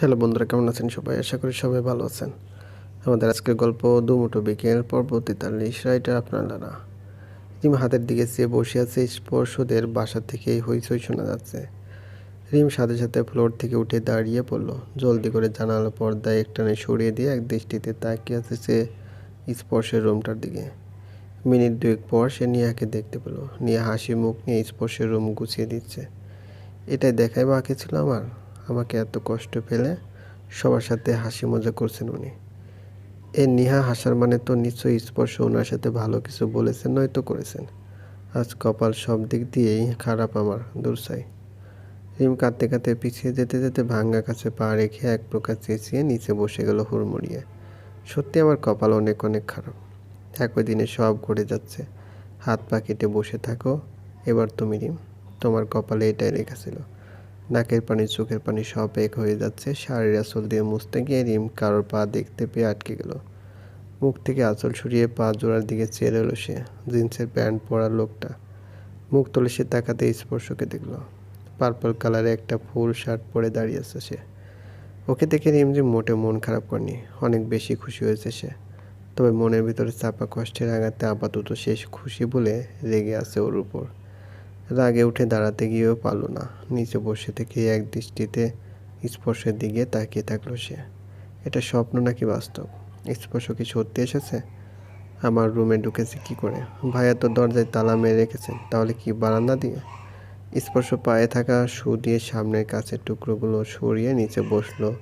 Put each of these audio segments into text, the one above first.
Hello বন্ধুরা, কেমন আছেন সবাই? আশা করি সবাই ভালো আছেন। আমাদের আজকের গল্প দুমুটো বিকেল পর্ব তেতাল্লিশ রাইটার আপনারা রিম হাতের দিকে চেয়ে বসে আছে, স্পর্শদের বাসা থেকে হইচই শোনা যাচ্ছে। রিম সাথে সাথে ফ্লোর থেকে উঠে দাঁড়িয়ে পড়ল। জলদি করে জানালা পর্দায় একটানে সরিয়ে দিয়ে এক দৃষ্টিতে তাকিয়ে আছে সে স্পর্শের রুমটার দিকে। মিনিট দুয়েক পর সে নিয়াকে দেখতে পেল। নিয়া হাসি মুখ নিয়ে স্পর্শের রুম গুছিয়ে দিচ্ছে। এটাই দেখাই বাকি ছিল আমার। আমাকে এত কষ্ট পেলে সবার সাথে হাসি মজা করছেন উনি। এ নিহা হাসার মানে তো নিশ্চয়ই স্পর্শ ওনার সাথে ভালো কিছু বলেছেন, নয়তো করেছেন। আজ কপাল সব দিক দিয়েই খারাপ আমার, দুরসাই। রিম কাঁদতে কাঁদতে পিছিয়ে যেতে যেতে ভাঙ্গা কাছে পা রেখে এক প্রকার চেঁচিয়ে নিচে বসে গেল হুড়মুড়িয়ে। সত্যি আমার কপাল অনেক অনেক খারাপ। একই দিনে সব ঘটে যাচ্ছে। হাত পা কেটে বসে থাকো। এবার তুমি রিম, তোমার কপালে এটাই লেখা ছিল। নাকের পানি, চোখের পানি সব এক হয়ে যাচ্ছে। শাড়ির আঁচল দিয়ে মুছতে গিয়ে রিম কারোর পা দেখতে পেয়ে আটকে গেল। মুখ থেকে আঁচল সরিয়ে পা জোড়ার দিকে চেয়ে এলো সে, জিন্সের প্যান্ট পরা লোকটা। মুখ তুলে সে তাকাতে স্পর্শকে দেখল। পার্পল কালারে একটা ফুল শার্ট পরে দাঁড়িয়ে আছে সে। ওকে দেখে রিম যে মোটে মন খারাপ করেনি, অনেক বেশি খুশি হয়েছে সে। তবে মনের ভিতরে চাপা কষ্টের আঘাতে আপাতত শেষ খুশি বলে রেগে আছে ওর উপর। রাগে উঠে দাঁড়াতে গিয়েও পারল না। নিচে বসে থেকে এক দৃষ্টিতে স্পর্শের দিকে তাকিয়ে থাকল সে। এটা স্বপ্ন নাকি বাস্তব? স্পর্শ কি সত্যি এসেছে? আমার রুমে ঢুকেছে কি করে? ভাইয়া তো দরজায় তালা মেরে রেখেছেন, তাহলে কি বারান্দা দিয়ে? স্পর্শ পায়ে থাকা শু দিয়ে সামনের কাছের টুকরোগুলো সরিয়ে নিচে বসল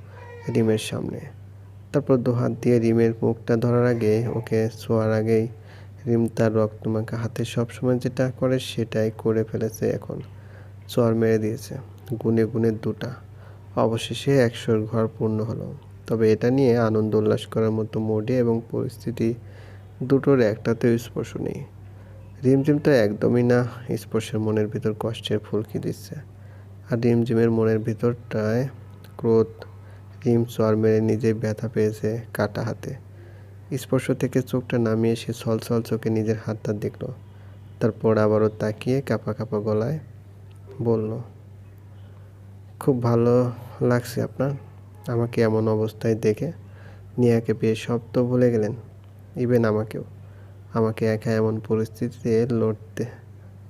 রিমের সামনে। তারপর দুহাত দিয়ে রিমের মুখটা ধরার আগে ওকে শোয়ার আগেই রিম তার রক্তমাখা হাতে সবসময় যেটা করে সেটাই করে ফেলেছে এখন। চর মেরে দিয়েছে। গুনে গুনে দুটা। অবশেষে একশোর ঘর পূর্ণ হলো। তবে এটা নিয়ে আনন্দ উল্লাস করার মতো মোডে এবং পরিস্থিতি দুটোর একটাতেও স্পর্শ নেই। রিমঝিম তো একদমই না, স্পর্শের মনের ভিতর কষ্টের ফুলকি দিচ্ছে। আর রিমঝিমের মনের ভিতরটায় ক্রোধ। রিম চর মেরে নিজেই ব্যথা পেয়েছে কাটা হাতে। স্পর্শ থেকে চোখটা নামিয়ে সে ছলছল চোখে নিজের হাতটা দেখল। তারপর আবারও তাকিয়ে কাপা কাপা গলায় বলল, খুব ভালো লাগছে আপনার। আমাকে এমন অবস্থায় দেখে নিয়াকে পেয়ে সব তো ভুলে গেলেন। ইভেন আমাকেও। আমাকে একা এমন পরিস্থিতিতে লড়তে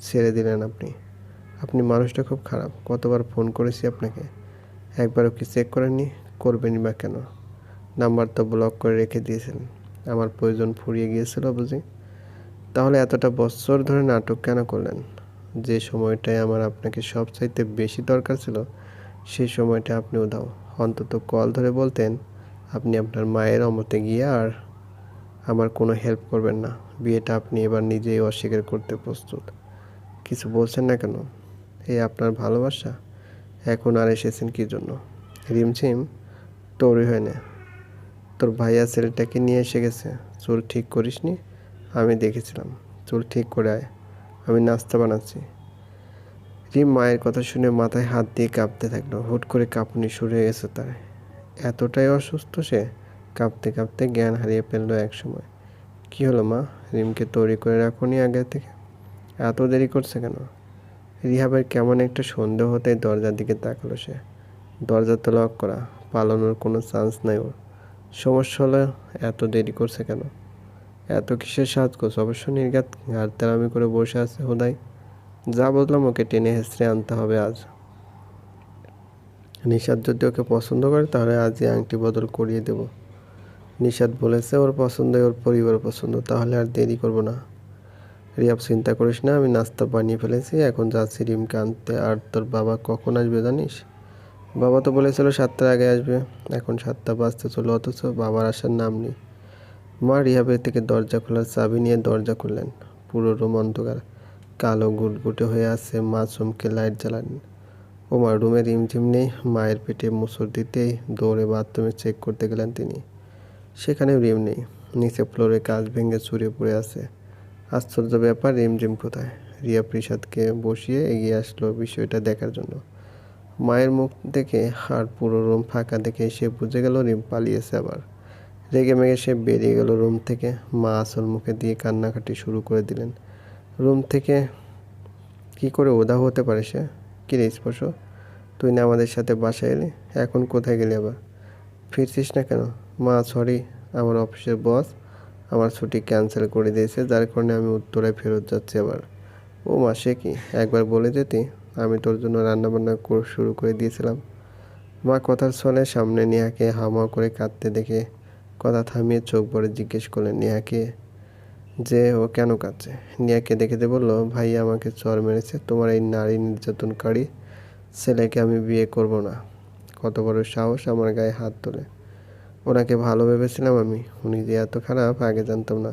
ছেড়ে দিলেন আপনি। আপনি মানুষটা খুব খারাপ। কতবার ফোন করেছি আপনাকে। একবারও কি চেক করেননি? করবেনই বা কেন? নাম্বার তো ব্লক করে রেখে দিয়েছেন। আমার প্রয়োজন ফুরিয়ে গিয়েছিল বুঝি। তাহলে এতটা বছর ধরে নাটক কেন করলেন? যে সময়টায় আমার আপনাকে সবচাইতে বেশি দরকার ছিল সেই সময়টা আপনি উধাও অন্তত কল ধরে বলতেন, আপনি আপনার মায়ের অমতে গিয়ে আর আমার কোনো হেল্প করবেন না। বিয়েটা আপনি এবার নিজেই অস্বীকার করতে প্রস্তুত। কিছু বলছেন না কেন? এই আপনার ভালোবাসা? এখন আর এসেছেন কী জন্য? রিমঝিম, তৈরি হয় না তোর ভাইয়া ছেলেটাকে নিয়ে এসে গেছে। চুল ঠিক করিসনি? আমি দেখেছিলাম। চুল ঠিক করে আয়। আমি নাস্তা বানাচ্ছি। রিম মায়ের কথা শুনে মাথায় হাত দিয়ে কাঁপতে থাকল। হুট করে কাঁপুনি শুরু হয়ে গেছে তার। এতটাই অসুস্থ সে? কাঁপতে কাঁপতে জ্ঞান হারিয়ে ফেলল এক সময় কী হলো মা? রিমকে তৈরি করে রাখুনি আগে থেকে? এত দেরি করছে কেন? রিহাবের কেমন একটা সন্দেহ হতে দরজার দিকে তাকালো সে। দরজা তো লক করা। পালানোর কোনো চান্স নাই ওর। সমস্যা হলো এত দেরি করছে কেন? এত কিসের সাজগোজ অবশ্য নির্গাত ঘাট তেরামি করে বসে আছে হোদাই। যা বললাম ওকে টেনে হেসড়ে আনতে হবে আজ। নিষাদ যদি ওকে পছন্দ করে, তাহলে আজই আংটি বদল করিয়ে দেব। নিষাদ বলেছে, ওর পছন্দই ওর পরিবার পছন্দ, তাহলে আর দেরি করব না। রিয়াব, চিন্তা করিস না, আমি নাস্তা বানিয়ে ফেলেছি, এখন যাচ্ছি রিমকে আনতে। আর তোর বাবা কখন আসবে জানিস? বাবা তো বলেছিল সাতটার আগে আসবে। এখন সাতটা বাজতে চলো অথচ বাবার আসার নাম নেই। মা রিহাবের থেকে দরজা খোলার চাবি নিয়ে দরজা খুললেন। পুরো রুম অন্ধকার। কালো গুটগুটে হয়ে আছে মা চমকে লাইট জ্বালালেন ওমার রুমে রিমঝিম নেই, মায়ের পেটে মুসর দিতেই দৌড়ে বাথরুমে চেক করতে গেলেন তিনি। সেখানেও রিম নেই। নিচে ফ্লোরে কাজ ভেঙে চুরে পড়ে আছে। আশ্চর্য ব্যাপার, রিমঝিম কোথায়? রিয়া প্রসাদকে বসিয়ে এগিয়ে আসলো বিষয়টা দেখার জন্য। মায়ের মুখ দেখে আর পুরো রুম ফাঁকা দেখে সে বুঝে গেল রিম পালিয়েছে আবার। রেগে মেগে সে বেরিয়ে গেল রুম থেকে। মা আসল মুখে দিয়ে কান্নাকাটি শুরু করে দিলেন। রুম থেকে কি করে উদা হতে পারে সে? কী রে স্পর্শ? তুই না আমাদের সাথে বাসায় এলি? এখন কোথায় গেলি আবার? ফিরছিস না কেন? মা সরি আমার অফিসের বস আমার ছুটি ক্যান্সেল করে দিয়েছে, যার কারণে আমি উত্তরায় ফেরত যাচ্ছি আবার। ও মা, সে কি? একবার বলে যেতি আমি তোর জন্য রান্নাবান্না শুরু করে দিয়েছিলাম। মা কথার ছলে সামনে নেহাকে হামা করে কাঁদতে দেখে, কথা থামিয়ে চোখ ভরে জিজ্ঞেস করলেন, নেহাকে যে ও কেন কাঁদছে? দেখে দিয়ে বলল, ভাই, আমাকে চর মেরেছে। তোমার এই নারী নির্যাতনকারী ছেলেকে আমি বিয়ে করব না। কত বড় সাহস আমার গায়ে হাত তোলে। ওনাকে ভালো ভেবেছিলাম আমি। উনি যে এত খারাপ, আগে জানতাম না।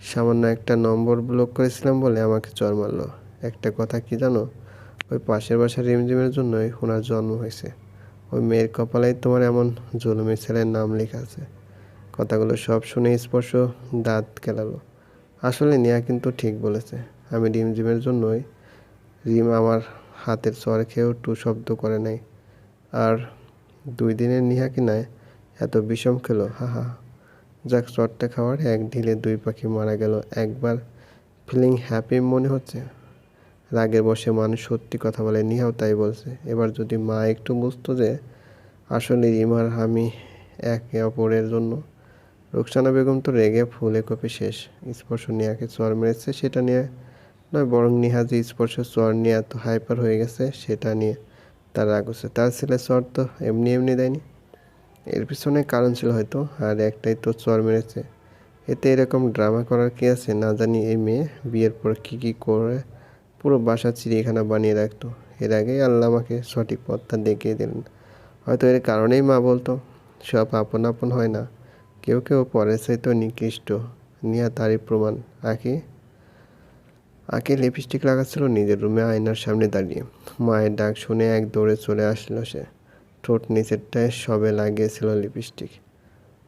সামান্য একটা নম্বর ব্লক করেছিলাম বলে আমাকে চর মারলো। একটা কথা কি জানো? ওই পাশের বাসার রিমঝিমের জন্যই ওনার জন্ম হয়েছে। ওই মেয়ের কপালেই তোমার এমন জুলুমি ছেলের নাম লেখা আছে। কথাগুলো সব শুনে স্পর্শ দাঁত কেলালো। আসলে নেয়া কিন্তু ঠিক বলেছে। আমি রিমঝিমের জন্যই রিম আমার হাতের চর খেয়েও টু শব্দ করে নাই। আর দুই দিনের নিহা কিনায় এত বিষম খেলো, হা হা। যাক, চরটা খাওয়ার এক ঢিলে দুই পাখি মারা গেল। একবার ফিলিং হ্যাপি মনে হচ্ছে। রাগের বসে মানুষ সত্যি কথা বলে, নিহাও তাই বলছে। এবার যদি মা একটু বুঝতো যে আসলে ইমার আমি একে অপরের জন্য। রুকসানা বেগম তো রেগে ফুলে কপে শেষ। স্পর্শ নিয়াকে চর মেরেছে সেটা নিয়ে নয়, বরং নিহা যে স্পর্শ চর নিয়ে এত হাইপার হয়ে গেছে সেটা নিয়ে তার রাগ হচ্ছে। তার ছেলে চর তো এমনি এমনি দেয়নি। এর পিছনে কারণ ছিল হয়তো, আর একটাই তো চর মেরেছে। এতে এরকম ড্রামা করার কি আছে? না জানি এই মেয়ে বিয়ের পর কী কী করে পুরো বাসা চিড়িয়াখানা বানিয়ে রাখতো। এর আগেই আল্লাহ আমাকে সঠিক পথটা দেখিয়ে দিলেন। হয়তো এর কারণেই মা বলতো, সব আপন আপন হয় না। কেউ কেউ পরে পরের তো নিকৃষ্ট, নিয়া তারই প্রমাণ। আঁকি আঁকে লিপস্টিক লাগাচ্ছিল নিজের রুমে আয়নার সামনে দাঁড়িয়ে। মায়ের ডাক শুনে এক দৌড়ে চলে আসলো সে। ঠোঁট নিচেরটায় সবে লাগিয়েছিল লিপস্টিক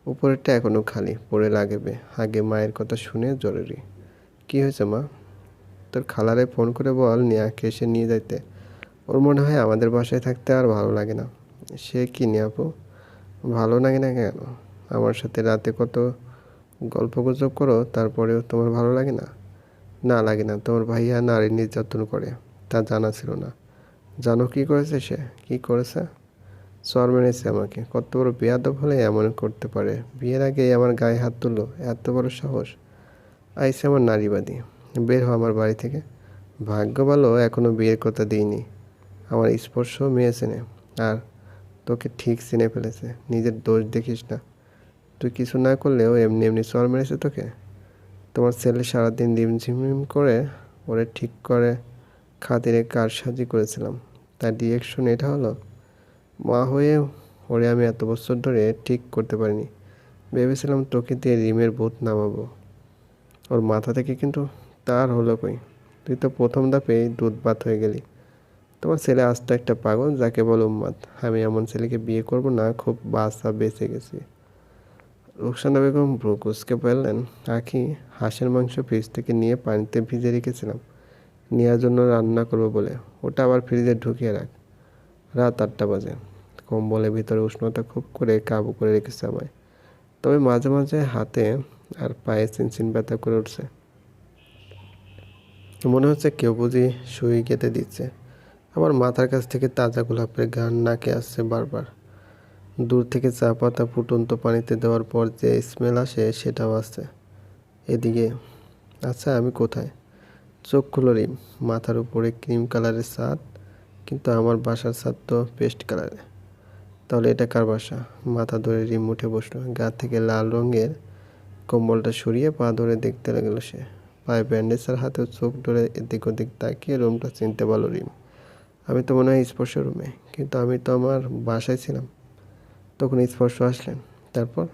উপরেরটা এখনও খালি, পরে লাগবে। আগে মায়ের কথা শুনে জরুরি। কি হয়েছে মা? তোর খালারে ফোন করে বল, নিয়াকে এসে নিয়ে যাইতে। ওর মনে হয় আমাদের বাসায় থাকতে আর ভালো লাগে না। সে কি নিয়াপু ভালো লাগে না কেন? আমার সাথে রাতে কত গল্প গুজব করো, তারপরেও তোমার ভালো লাগে না? না লাগে না, তোমার ভাইয়া নারী নির্যাতন করে, তা জানা ছিল না। জানো কি করেছে সে? কি করেছে? চর মেরেছে আমাকে। কত বড় বেয়াদব হলে এমন করতে পারে। বিয়ের আগে আমার গায়ে হাত তুলো এত বড় সাহস। আইসে আমার নারীবাদী। বের হ আমার বাড়ি থেকে। ভাগ্য ভালো এখনও বিয়ের কথা দিইনি। আমার স্পর্শ মেয়ে চেনে, আর তোকে ঠিক চিনে ফেলেছে। নিজের দোষ দেখিস না। তুই কিছু না করলেও এমনি এমনি চর মেরেছে তোকে। তোমার ছেলে সারাদিন রিমঝিম করে, ওরে ঠিক করে খাতিরে কারসাজি করেছিলাম। তার রিয়েকশন এটা হলো, মা হয়ে ওরে আমি এত বছর ধরে ঠিক করতে পারিনি। ভেবেছিলাম তোকে দিয়ে রিমের ভূত নামাবো। ওর মাথা থেকে কিন্তু তার হলো কই? তুই তো প্রথম ধাপেই দুধ ভাত হয়ে গেলি। তোমার ছেলে আজ তো একটা পাগল, যাকে বল উম্মাদ আমি এমন ছেলেকে বিয়ে করব না, খুব বাসা বেঁচে গেছি। রুকসানা বেগম ব্রুকুসকে বললেন, আখি, হাঁসের মাংস ফ্রিজ থেকে নিয়ে পানিতে ভিজে রেখেছিলাম। নেওয়ার জন্য রান্না করব বলে। ওটা আবার ফ্রিজে ঢুকিয়ে রাখ। রাত আটটা বাজে। কম্বলের ভিতরে উষ্ণতা খুব করে কাবু করে রেখেছে আমায়। তবে মাঝে মাঝে হাতে আর পায়ে চিনচিন ব্যথা করে উঠছে। মনে হচ্ছে কেউ বুঝি সুই কেটে দিচ্ছে। আমার মাথার কাছ থেকে তাজা গোলাপের গান নাকে আসছে বারবার। দূর থেকে চা পাতা ফুটন্ত পানিতে দেওয়ার পর যে স্মেল আসে সেটাও আসছে। এদিকে আচ্ছা আমি কোথায়? চোখ খুলো রিম, মাথার উপরে ক্রিম কালারের ছাদ কিন্তু আমার বাসার ছাদ তো পেস্ট কালারে তাহলে এটা কার বাসা? মাথা ধরে রিম উঠে বসল, গা থেকে লাল রঙের কম্বলটা সরিয়ে পা ধরে দেখতে লাগল সে। পায়ে ব্যান্ডেজ আর হাতে চোখ ধরে এদিক ওদিক তাকিয়ে রুমটা চিনতে পারল রিম। আমি তো মনে হয় স্পর্শ রুমে, কিন্তু আমি তো আমার বাসায় ছিলাম। তখন স্পর্শ আসলেন। তারপর?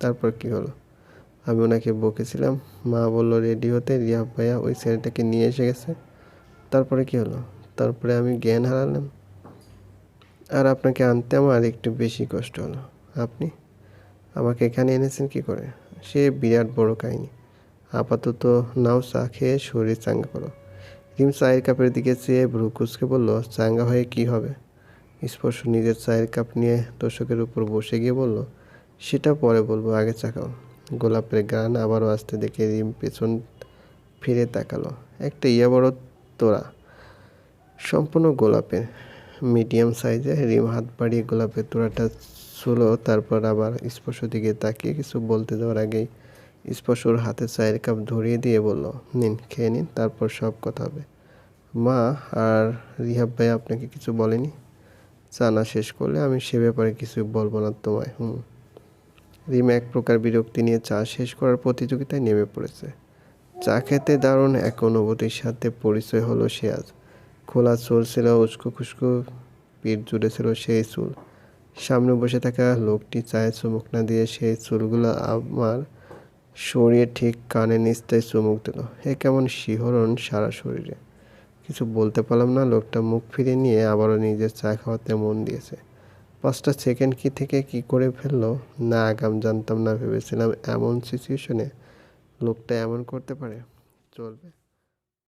তারপর কি হলো? আমি ওনাকে বকেছিলাম। মা বলল, রেডি হতে রিয়া ভাইয়া ওই ছেলেটাকে নিয়ে এসে গেছে। তারপরে কি হলো? তারপরে আমি জ্ঞান হারালাম। আর আপনাকে আনতে আমার একটু বেশি কষ্ট হলো। আপনি আমাকে এখানে এনেছেন কি করে? সে বিরাট বড় কাহিনী। আপাতত নাও চা খেয়ে শরীর চাঙ্গা করো। রিম চায়ের কাপের দিকে চেয়ে ভ্রুকুচকে বলল, চাঙ্গা হয়ে কি হবে? স্পর্শ নিজের চায়ের কাপ নিয়ে দর্শকের উপর বসে গিয়ে বলল, সেটা পরে বলব, আগে চাকাও গোলাপের গান আবারও আসতে দেখে রিম পেছন ফিরে তাকালো। একটা ইয়া বড় তোরা। সম্পূর্ণ গোলাপের, মিডিয়াম সাইজে রিম হাত বাড়িয়ে গোলাপের তোড়াটা ছুলো, তারপর আবার স্পর্শ দিকে তাকিয়ে কিছু বলতে যাওয়ার আগেই স্পর্শ ওর হাতে চায়ের কাপ ধরিয়ে দিয়ে বলল, নিন, খেয়ে নিন, তারপর সব কথা হবে। মা, আর রিহাব ভাই আপনাকে কিছু বলেনি? চা না শেষ করলে আমি সে ব্যাপারে কিছু বলব না তোমায়, হুম? রিম এক প্রকার বিরক্তি নিয়ে চা শেষ করার প্রতিযোগিতায় নেমে পড়েছে। চা খেতে দারুণ এক অনুভূতির সাথে পরিচয় হলো সে আজ। খোলা চুল ছিল, উস্কো খুস্কো, পিঠ জুড়ে ছিল সেই চুল। সামনে বসে থাকা লোকটি চায়ে চুমুক না দিয়ে সেই চুলগুলো আমার সরিয়ে ঠিক কানে নিস্তায় চুমুক দিল। এ কেমন শিহরণ সারা শরীরে। কিছু বলতে পারলাম না, লোকটা মুখ ফিরিয়ে নিয়ে আবারও নিজের চা খাওয়াতে মন দিয়েছে। পাঁচটা সেকেন্ড কি থেকে কি করে ফেলল, না আগাম জানতাম না, ভেবেছিলাম এমন সিচুয়েশনে লোকটা এমন করতে পারে, চলবে।